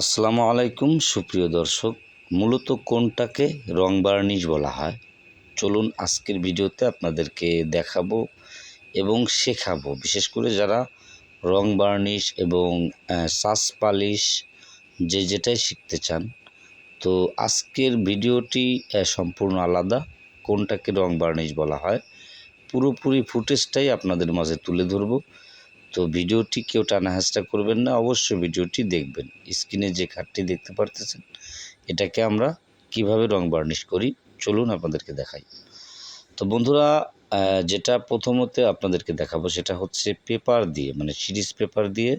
আসসালামু আলাইকুম, সুপ্রিয় দর্শক। মূলত কোনটাকে রং বার্নিশ বলা হয়? চলুন আজকের ভিডিওতে আপনাদেরকে দেখাবো এবং শেখাবো। বিশেষ করে যারা রং বার্নিশ এবং সাস পালিশ যে যেটাই শিখতে চান, তো আজকের ভিডিওটি সম্পূর্ণ আলাদা। কোনটাকে রং বার্নিশ বলা হয়? পুরোপুরি ফুটেজটাই আপনাদের মাঝে তুলে ধরবো। তো ভিডিওটি কেউ টানা হাসটা করবেন না, অবশ্যই ভিডিওটি দেখবেন। স্ক্রিনে যে খাটটি দেখতে পারতেছেন, এটাকে আমরা কীভাবে রং বার্নিশ করি, চলুন আপনাদেরকে দেখাই। তো বন্ধুরা যেটা প্রথমতে আপনাদেরকে দেখাবো সেটা হচ্ছে পেপার দিয়ে মানে সিরিজ পেপার দিয়ে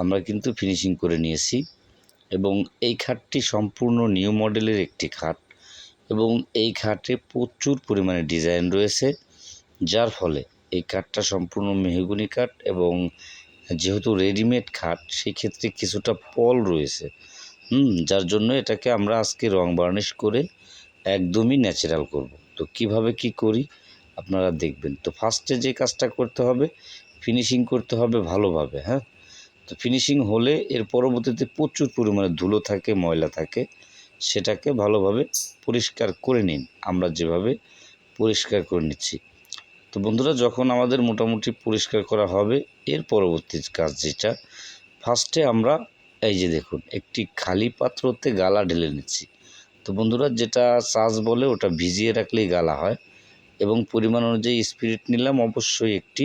আমরা কিন্তু ফিনিশিং করে নিয়েছি। এবং এই খাটটি সম্পূর্ণ নিউ মডেলের একটি খাট এবং এই খাটে প্রচুর পরিমাণে ডিজাইন রয়েছে, যার ফলে এই কাঠটা সম্পূর্ণ মেহগুনি কাঠ এবং যেহেতু রেডিমেড খাট সেই ক্ষেত্রে কিছুটা পল রয়েছে। হুম, যার জন্য এটাকে আমরা আজকে রং বার্নিশ করে একদমই ন্যাচারাল করব। তো কীভাবে কি করি আপনারা দেখবেন। তো ফার্স্টে যে কাজটা করতে হবে ফিনিশিং করতে হবে ভালোভাবে হ্যাঁ? তো ফিনিশিং হলে এর পরবর্তীতে প্রচুর পরিমাণে ধুলো থাকে, ময়লা থাকে, সেটাকে ভালোভাবে পরিষ্কার করে নিন। আমরা যেভাবে পরিষ্কার করে নিচ্ছি। তো বন্ধুরা, যখন আমাদের মোটামুটি পরিষ্কার করা হবে, এর পরবর্তী কাজ যেটা ফার্স্টে আমরা, এই যে দেখুন, একটি খালি পাত্রতে গালা ঢেলে নিচ্ছি। তো বন্ধুরা, যেটা চাষ বলে, ওটা ভিজিয়ে রাখলেই গালা হয় এবং পরিমাণ অনুযায়ী স্পিরিট নিলাম, অবশ্যই একটি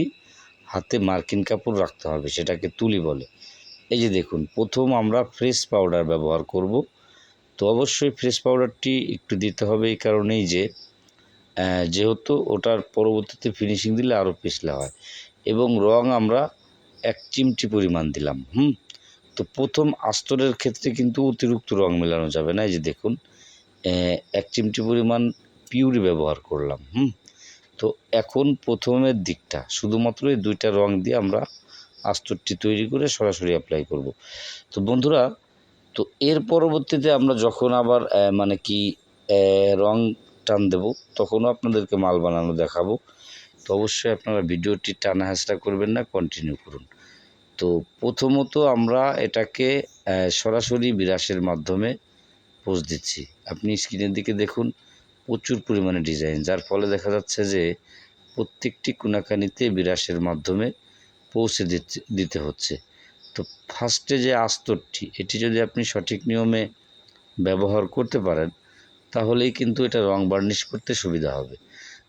হাতে মার্কিন কাপড় রাখতে হবে, সেটাকে তুলি বলে। এই যে দেখুন, প্রথম আমরা ফ্রেশ পাউডার ব্যবহার করব। তো অবশ্যই ফ্রেশ পাউডারটি একটু দিতে হবে এই কারণেই যে যেহেতু ওটার পরবর্তীতে ফিনিশিং দিলে আরও পিছলা হয়। এবং রং আমরা এক চিমটি পরিমাণ দিলাম, হুম? তো প্রথম আস্তরের ক্ষেত্রে কিন্তু অতিরিক্ত রং মেলানো যাবে না, এই যে দেখুন এক চিমটি পরিমাণ পিউরি ব্যবহার করলাম, হুম? তো এখন প্রথমের দিকটা, শুধুমাত্র এই দুইটা রং দিয়ে আমরা আস্তরটি তৈরি করে সরাসরি অ্যাপ্লাই করব। তো বন্ধুরা, তো এর পরবর্তীতে আমরা যখন আবার মানে কি রং টান দেব, তখনও আপনাদেরকে মাল বানানো দেখাবো। তো অবশ্যই আপনারা ভিডিওটি টানা হাসটা করবেন না কন্টিনিউ করুন। তো প্রথমত আমরা এটাকে সরাসরি বিরাসের মাধ্যমে পোজ দিচ্ছি। আপনি স্ক্রিনের দিকে দেখুন, প্রচুর পরিমাণে ডিজাইন, যার ফলে দেখা যাচ্ছে যে প্রত্যেকটি কোনাকানিতে বিরাসের মাধ্যমে পৌঁছে দিতে দিতে হচ্ছে। তো ফার্স্টে যে আস্তরটি, এটি যদি আপনি সঠিক নিয়মে ব্যবহার করতে পারেন তাহলেই কিন্তু এটা রং বার্নিশ করতে সুবিধা হবে।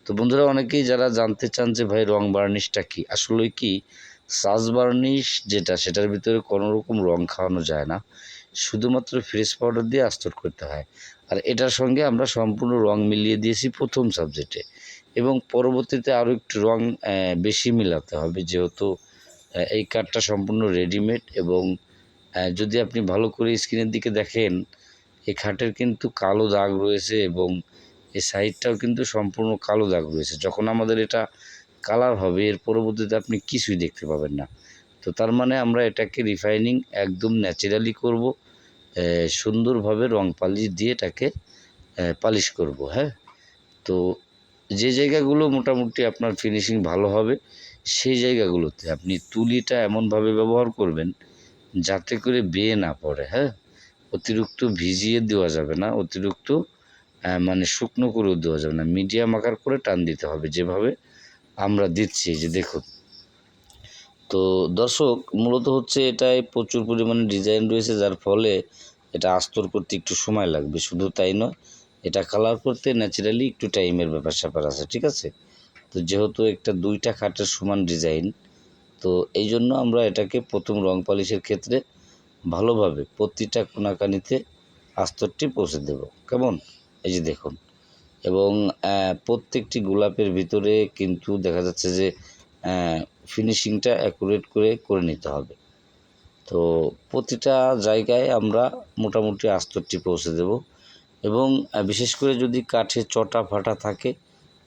তো বন্ধুরা, অনেকেই যারা জানতে চান যে ভাই রং বার্নিশটা কি আসলে কি সাজ বার্নিশ যেটা, সেটার ভিতরে কোনো রকম রং খাওয়ানো যায় না। শুধুমাত্র ফ্রেশ পাউডার দিয়ে আস্তর করতে হয়। আর এটার সঙ্গে আমরা সম্পূর্ণ রং মিলিয়ে দিয়েছি প্রথম সাবজেক্টে এবং পরবর্তীতে আরও একটু রং বেশি মিলাতে হবে যেহেতু এই কাঠটা সম্পূর্ণ রেডিমেড এবং যদি আপনি ভালো করে স্ক্রিনের দিকে দেখেন এই খাটের কিন্তু কালো দাগ রয়েছে এবং এই সাইডটাও কিন্তু সম্পূর্ণ কালো দাগ রয়েছে। যখন আমাদের এটা কালার হবে, এর পরবর্তীতে আপনি কিছুই দেখতে পাবেন না। তো তার মানে আমরা এটাকে রিফাইনিং একদম ন্যাচারালি করব সুন্দরভাবে রং পালিশ দিয়ে এটাকে পালিশ করব হ্যাঁ? তো যে জায়গাগুলো মোটামুটি আপনার ফিনিশিং ভালো হবে, সেই জায়গাগুলোতে আপনি তুলিটা এমনভাবে ব্যবহার করবেন, যাতে করে বেয়ে না পড়ে হ্যাঁ? অতিরিক্ত ভিজিয়ে দেওয়া যাবে না, অতিরিক্ত মানে শুকনো করেও দেওয়া যাবে না। মিডিয়াম আকার করে টান দিতে হবে, যেভাবে আমরা দিচ্ছি যে দেখুন। তো দর্শক, মূলত হচ্ছে এটায় প্রচুর পরিমাণে ডিজাইন রয়েছে, যার ফলে এটা আস্তর করতে একটু সময় লাগবে। শুধু তাই নয়, এটা কালার করতে ন্যাচারালি একটু টাইমের ব্যাপার স্যাপার আছে, ঠিক আছে? তো যেহেতু একটা দুইটা খাটের সমান ডিজাইন, তো এই জন্য আমরা এটাকে প্রথম রং পালিশের ক্ষেত্রে ভালোভাবে প্রতিটা কোনাকানিতে আস্তরটি পৌঁছে দেব। কেমন? এই যে দেখুন। এবং প্রত্যেকটি গোলাপের ভিতরে কিন্তু দেখা যাচ্ছে যে ফিনিশিংটা অ্যাকুরেট করে করে নিতে হবে। তো প্রতিটা জায়গায় আমরা মোটামুটি আস্তরটি পৌঁছে দেব। এবং বিশেষ করে যদি কাঠে চটা ফাটা থাকে,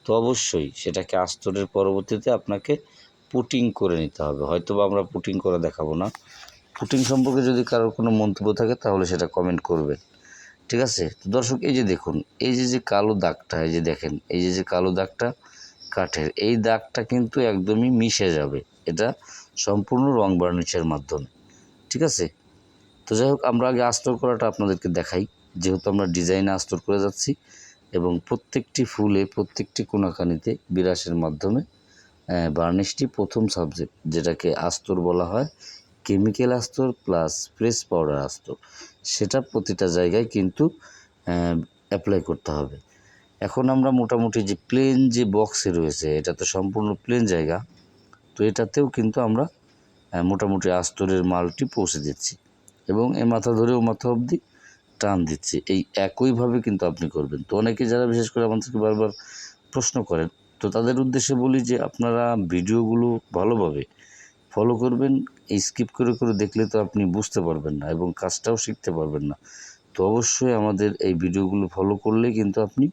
তো অবশ্যই সেটাকে আস্তরের পরবর্তীতে আপনাকে পুটিং করে নিতে হবে। হয়তো বা আমরা পুটিং করে দেখাবো না। পুটিং সম্পর্কে যদি কারোর কোনো মন্তব্য থাকে, তাহলে সেটা কমেন্ট করবেন ঠিক আছে? তো দর্শক, এই যে দেখুন, এই যে যে কালো দাগটা, এই যে দেখেন, এই যে যে কালো দাগটা কাঠের, এই দাগটা কিন্তু একদমই মিশে যাবে। এটা সম্পূর্ণ রং বার্নিশের মাধ্যমে। ঠিক আছে? তো যাই হোক, আমরা আগে আস্তর করাটা আপনাদেরকে দেখাই। যেহেতু আমরা ডিজাইনে আস্তর করে যাচ্ছি এবং প্রত্যেকটি ফুলে, প্রত্যেকটি কোনাকানিতে বিরাসের মাধ্যমে বার্নিশটি প্রথম সাবজেক্ট যেটাকে আস্তর বলা হয় কেমিক্যাল আসতো প্লাস প্রেস পাউডার আসতো সেটা প্রতিটা জায়গায় কিন্তু অ্যাপ্লাই করতে হবে। এখন আমরা মোটামুটি যে প্লেন যে বক্সে রয়েছে, এটা তো সম্পূর্ণ প্লেন জায়গা, তো এটাতেও কিন্তু আমরা মোটামুটি আস্তরের মালটি পৌঁছে দিচ্ছি এবং এ মাথা ধরেও মাথা অবধি টান দিচ্ছি। এই একইভাবে কিন্তু আপনি করবেন। তো অনেকে যারা বিশেষ করে আমাদেরকে বারবার প্রশ্ন করেন, তো তাদের উদ্দেশ্যে বলি যে আপনারা ভিডিওগুলো ভালোভাবে ফলো করবেন, এই স্কিপ করে করে দেখলে তো আপনি বুঝতে পারবেন না এবং কাজটাও শিখতে পারবেন না। তো অবশ্যই আমাদের এই ভিডিওগুলো ফলো করলে কিন্তু আপনি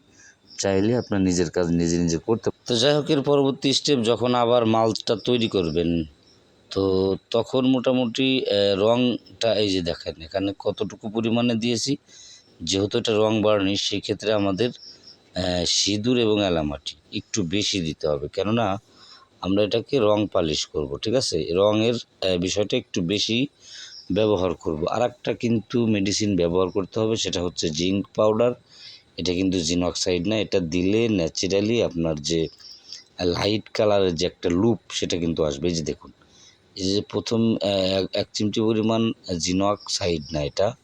চাইলে আপনার নিজের কাজ নিজে নিজে করতে তো যাই হোক, এর পরবর্তী স্টেপ যখন আবার মালটা তৈরি করবেন, তো তখন মোটামুটি রংটা এই যে দেখেন, এখানে কতটুকু পরিমাণে দিয়েছি, যেহেতু এটা রং বার্নিশ সেক্ষেত্রে আমাদের সিঁদুর এবং এলামাটি একটু বেশি দিতে হবে। কেননা আমরা এটাকে রং পালিশ করব, ঠিক আছে? রঙের বিষয়টা একটু বেশি ব্যবহার করব। আর একটা কিন্তু মেডিসিন ব্যবহার করতে হবে, সেটা হচ্ছে জিঙ্ক পাউডার এটা কিন্তু জিনঅক্সাইড না, এটা দিলে ন্যাচারালি আপনার যে লাইট কালারের যে একটা লুপ সেটা কিন্তু আসবে। যে দেখুন, এই যে প্রথম এক- চিমটি পরিমাণ জিনঅক্সাইড না এটা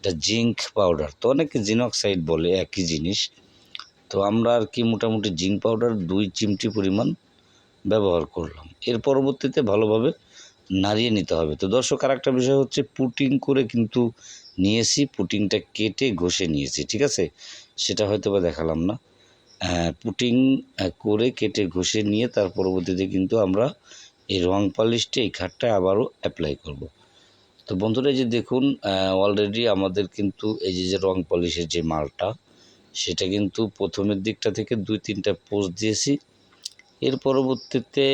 এটা জিঙ্ক পাউডার তো অনেকে জিনঅক্সাইড বলে, একই জিনিস। তো আমরা আর কি মোটামুটি জিঙ্ক পাউডার দুই চিমটি পরিমাণ ব্যবহার করলাম। এর পরবর্তীতে ভালোভাবে নাড়িয়ে নিতে হবে। তো দর্শক আর একটা বিষয় হচ্ছে পুটিং করে কিন্তু নিয়েছি, পুটিংটা কেটে ঘষে নিয়েছি, ঠিক আছে? সেটা হয়তো বা দেখালাম না। পুটিং করে কেটে ঘষে নিয়ে তার পরবর্তীতে কিন্তু আমরা এই রং পালিশটা, এই খাটটা আবারও অ্যাপ্লাই করব। তো বন্ধুরা, এই যে দেখুন অলরেডি আমাদের কিন্তু এই যে যে রং পলিশের যে মালটা, সেটা কিন্তু প্রথমের দিকটা থেকে দুই তিনটা পোস্ট দিয়েছি। এর পরবর্তীতে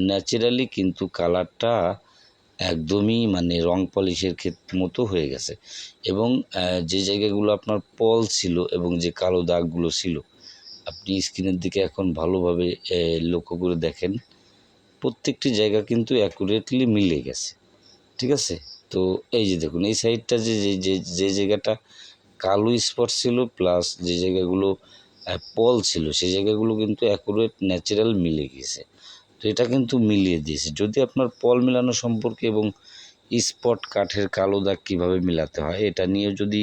ন্যাচারালি কিন্তু কালারটা একদমই মানে রং পলিশের ক্ষেত্র মতো হয়ে গেছে। এবং যে জায়গাগুলো আপনার পল ছিল এবং যে কালো দাগগুলো ছিল, আপনি স্ক্রিনের দিকে এখন ভালোভাবে লক্ষ্য করে দেখেন, প্রত্যেকটি জায়গা কিন্তু অ্যাকুরেটলি মিলে গেছে। ঠিক আছে? তো এই যে দেখুন, এই সাইডটা যে যে, যে- জায়গাটা কালো স্পট ছিল প্লাস যে জায়গাগুলো পল ছিল সেই জায়গাগুলো কিন্তু অ্যাকুরেট ন্যাচারাল মিলে গিয়েছে তো এটা কিন্তু মিলিয়ে দিয়েছে। যদি আপনার পল মেলানো সম্পর্কে এবং স্পট কাঠের কালো দাগ কীভাবে মেলাতে হয়, এটা নিয়ে যদি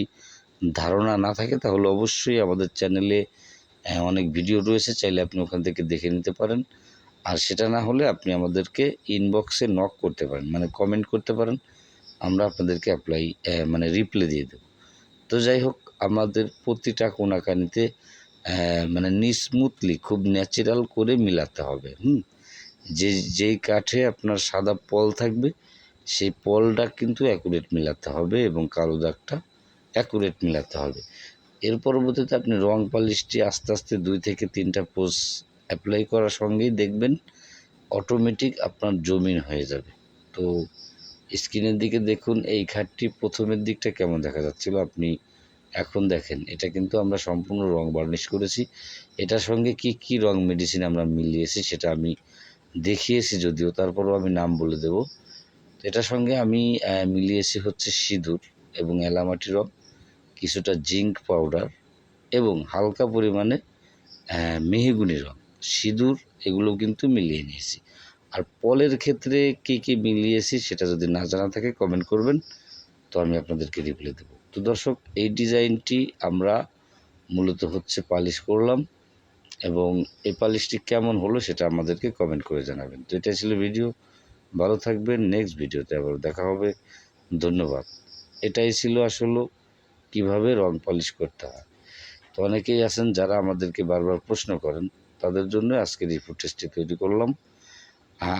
ধারণা না থাকে, তাহলে অবশ্যই আমাদের চ্যানেলে অনেক ভিডিও রয়েছে, চাইলে আপনি ওখান থেকে দেখে নিতে পারেন। আর সেটা না হলে আপনি আমাদেরকে ইনবক্সে নক করতে পারেন মানে কমেন্ট করতে পারেন। আমরা আপনাদেরকে অ্যাপ্লাই মানে রিপ্লে দিয়ে দেব। তো যাই হোক, আমাদের প্রতিটা কোনাকানিতে মানে নিস্মুথলি খুব ন্যাচারাল করে মিলাতে হবে, হুম? যে, যেই কাঠে আপনার সাদা পল থাকবে, সেই পলটা কিন্তু অ্যাকুরেট মিলাতে হবে এবং কালো দাগটা অ্যাকুরেট মিলাতে হবে। এর পরবর্তীতে আপনি রং পালিশটি আস্তে আস্তে দুই থেকে তিনটা পোজ অ্যাপ্লাই করার সঙ্গেই দেখবেন অটোমেটিক আপনার জমিন হয়ে যাবে। তো স্ক্রিনের দিকে দেখুন, এই খাটটি প্রথমের দিকটা কেমন দেখা যাচ্ছিল? আপনি এখন দেখেন, এটা কিন্তু আমরা সম্পূর্ণ রং বার্নিশ করেছি। এটার সঙ্গে কি কি রং মেডিসিন আমরা মিলিয়েছি সেটা আমি দেখিয়েছি যদিও, তারপরও আমি নাম বলে দেব। এটার সঙ্গে আমি মিলিয়েছি হচ্ছে সিঁদুর এবং এলামাটি রং, কিছুটা জিঙ্ক পাউডার এবং হালকা পরিমাণে মেহগুনি রং। সিঁদুর এগুলো কিন্তু মিলিয়ে নিয়েছি। আর পলের ক্ষেত্রে কী কী মিলিয়েছি সেটা যদি না জানা থাকে কমেন্ট করবেন। তো আমি আপনাদেরকে রিপ্লাই দেবো। তো দর্শক, এই ডিজাইনটি আমরা মূলত হচ্ছে পালিশ করলাম এবং এই পালিশটি কেমন হলো সেটা আমাদেরকে কমেন্ট করে জানাবেন। তো এটাই ছিল ভিডিও ভালো থাকবেন। নেক্সট ভিডিওতে আবার দেখা হবে। ধন্যবাদ। এটাই ছিল আসলে কীভাবে রং পালিশ করতে হয়। তো অনেকেই আছেন যারা আমাদেরকে বারবার প্রশ্ন করেন, তাদের জন্য আজকের এই ফুটেজটি তৈরি করলাম।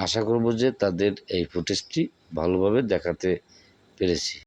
আশা করব যে তাদের এই ফুটেজটি ভালোভাবে দেখাতে পেরেছি।